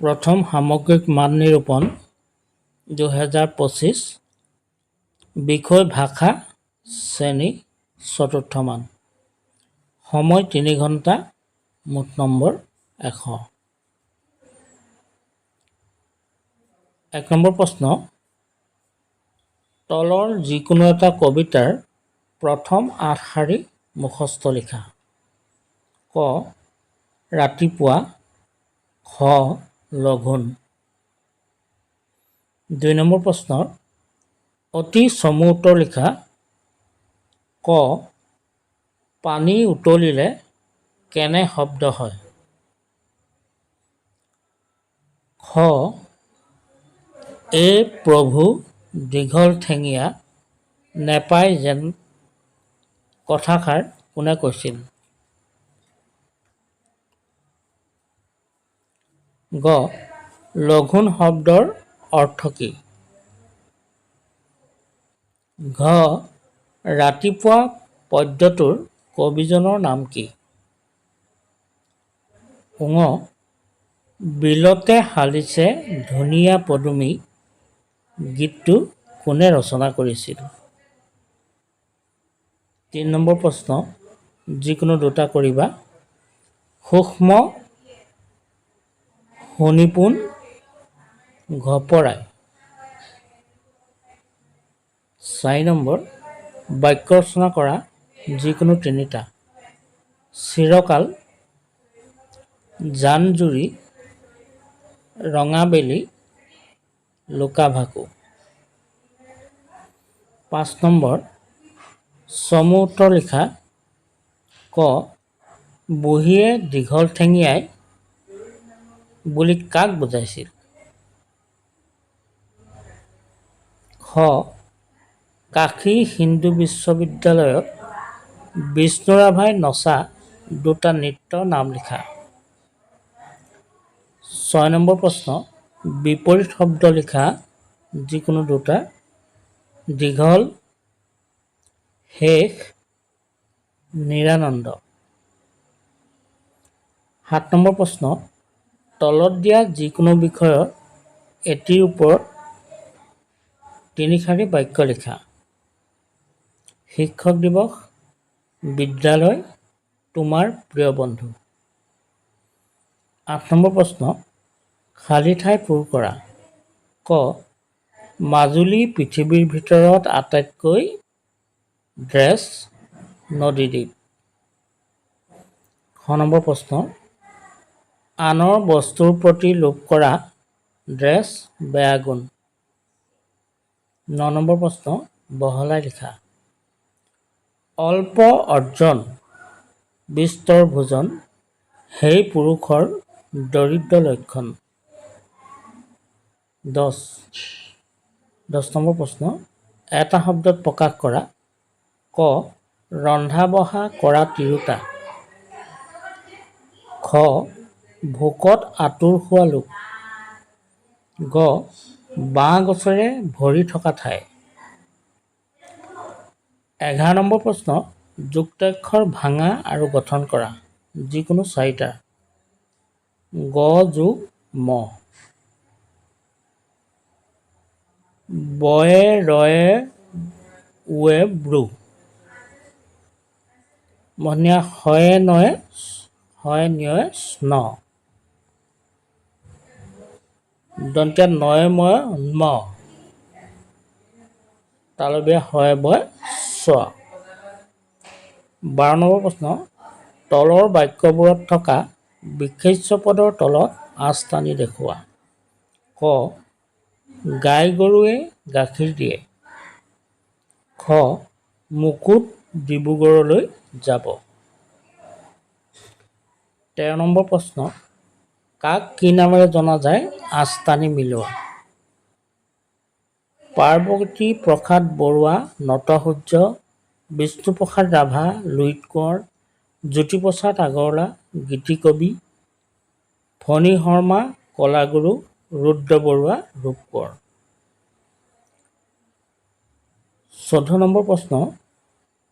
প্ৰথম সামগ্ৰিক মান নিৰূপণ দুহেজাৰ পঁচিছ বিষয় ভাষা শ্ৰেণী চতুৰ্থ মান। সময় তিনি ঘণ্টা মুঠ নম্বৰ এশ। এক নম্বৰ প্ৰশ্ন তলৰ যিকোনো এটা কবিতাৰ প্ৰথম আঠ শাৰী মুখস্থ লিখা। ক ৰাতিপুৱা খ লঘোণ। দুই নম্বৰ প্ৰশ্নৰ অতি চমু উত্তৰ লিখা ক পানী উতলিলে কেনে শব্দ হয়? খ এই প্ৰভু দীঘল ঠেঙীয়া নেপায় যেন কথাষাৰ কোনে কৈছিল? গ লঘোণ শব্দৰ অৰ্থ কি? ঘ ৰাতিপুৱা পদ্যটোৰ কবিজনৰ নাম কি? ঙ বিলতে হালিছে ধুনীয়া পদুমী গীতটো কোনে ৰচনা কৰিছিল? তিনি নম্বৰ প্ৰশ্ন যিকোনো দুটা কৰিবা। সূক্ষ্ম শনিপোন ঘপৰাই। চাৰি নম্বৰ, বাক্য ৰচনা কৰা যিকোনো তিনিটা। চিৰকাল জান জুৰি ৰঙাবেলি, লুকা-ভাকু। পাঁচ নম্বৰ, চমু উত্তৰ লিখা, ক বুঢ়ীয়ে দীঘল ঠেঙীয়াই বুলি কাক বুজাইছিল? খ. কাশী হিন্দু বিশ্ববিদ্যালয়ত বিষ্ণু ৰাভাই নচা দুটা নৃত্যৰ নাম লিখা। ছয় নম্বৰ প্ৰশ্ন বিপৰীত শব্দ লিখা যিকোনো দুটা দীঘল শেষ নিৰানন্দ। সাত নম্বৰ প্ৰশ্ন তলত দিয়া যিকোনো বিষয়ৰ এটিৰ ওপৰত তিনি শাৰী বাক্য লিখা। শিক্ষক দিৱস বিদ্যালয় তোমাৰ প্ৰিয় বন্ধু। আঠ নম্বৰ প্ৰশ্ন খালী ঠাই পূৰ কৰা। ক মাজুলী পৃথিৱীৰ ভিতৰত আটাইতকৈ ড্ৰেছ নদীদ্বীপ খ নম্বৰ প্ৰশ্ন আনৰ বস্তুৰ প্ৰতি লোভ কৰা ড্ৰেছ বেয়া গুণ ন নম্বৰ প্ৰশ্ন বহলাই লিখা। অল্প অৰ্জন বিস্তৰ ভোজন সেই পুৰুষৰ দৰিদ্ৰ লক্ষণ। দহ দহ নম্বৰ প্ৰশ্ন এটা শব্দত প্ৰকাশ কৰা ক ৰন্ধা বঢ়া কৰা তিৰোতা। খ ভোকত আঁতোৰ হোৱা লোক। গ বাঁহ গছেৰে ভৰি থকা ঠাই। এঘাৰ নম্বৰ প্ৰশ্ন যুক্তাক্ষৰ ভাঙা আৰু গঠন কৰা যিকোনো চাৰিটা। গ যোগ ম। বয়ে ৰয়ে ওৱে ব্ৰু। মহনীয়া হয়ে নয়ে হয় নিয়য়ে স্ন। দন্তীয়া নয়ে ময়ে ম তালবীয়া হয় বয় চ। বাৰ নম্বৰ প্ৰশ্ন। তলৰ বাক্যবোৰত থকা বিশেষ্য পদৰ তলত আঁচ টানি দেখুওৱা। ক। গাই গৰুৱে গাখীৰ দিয়ে। খ। মুকুট ডিব্ৰুগড়লৈ যাব। তেৰ নম্বৰ প্ৰশ্ন। কাক কি নামেৰে জনা যায়? আঁচ টানি মিলোৱা। পাৰ্বতী প্ৰসাদ বৰুৱা নটসূৰ্য বিষ্ণুপ্ৰসাদ ৰাভা লুইত কোঁৱৰ জ্যোতিপ্ৰসাদ আগৰৱালা গীতিকবি ফণী শৰ্মা কলাগুৰু ৰুদ্ৰ বৰুৱা ৰূপ কোঁৱৰ চৈধ্য নম্বৰ প্ৰশ্ন।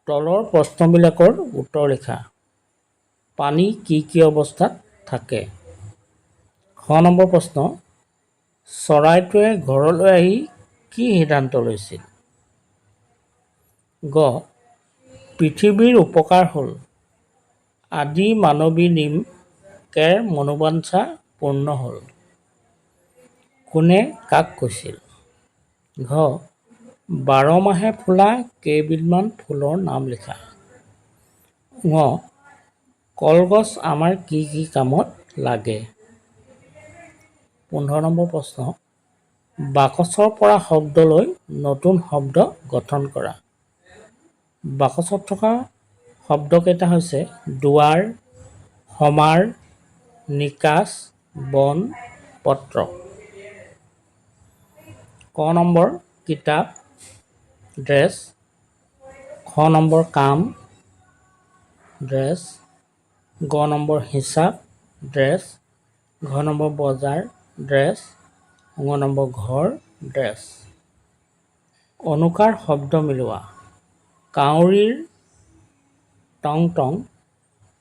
তলৰ প্ৰশ্নবিলাকৰ উত্তৰ লিখা। পানী কি কি অৱস্থাত থাকে? শ নম্বৰ প্ৰশ্ন চৰাইটোৱে ঘৰলৈ আহি কি সিদ্ধান্ত লৈছিল? গ পৃথিৱীৰ উপকাৰ হ'ল। আদি মানৱী নিম কেৰ মনোবাঞ্ছা পূৰ্ণ হ'ল? কোনে কাক কৈছিল? ঘ বাৰ মাহে ফুলা কেইবিধমান ফুলৰ নাম লিখা। ঙ কলগছ আমাৰ কি কি কামত লাগে? পোন্ধৰ নম্বৰ প্ৰশ্ন বাকচৰ পৰা শব্দলৈ নতুন শব্দ গঠন কৰা। বাকচত থকা শব্দকেইটা হৈছে দুৱাৰ সমাৰ নিকাচ বন পত্ৰ। ক নম্বৰ কিতাপ ড্ৰেছ। খ নম্বৰ কাম ড্ৰেছ। গ নম্বৰ হিচাপ ড্ৰেছ। ঘ নম্বৰ বজাৰ। ড্ৰেছ ঙ নম্বৰ ঘৰ ড্ৰেছ। অনুকাৰ শব্দ মিলোৱা। কাউৰীৰ টং টং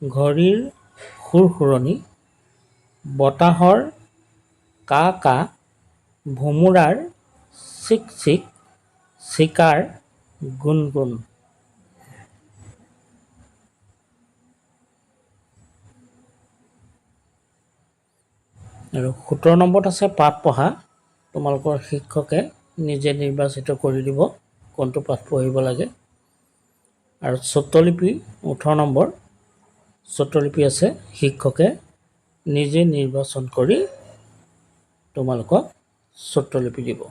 ঘড়ীৰ সুৰসুৰণি বতাহৰ কা কা ভোমোৰাৰ চিক চিক চিকাৰ গুণ আৰু সোতৰ নম্বৰত আছে পাঠ পঢ়া। তোমালোকৰ শিক্ষকে নিজে নিৰ্বাচিত কৰি দিব কোনটো পাঠ পঢ়িব লাগে। আৰু স্বত্বলিপি, ওঠৰ নম্বৰ। স্বত্বলিপি আছে, শিক্ষকে নিজে নিৰ্বাচন কৰি তোমালোকক স্বত্বলিপি দিব।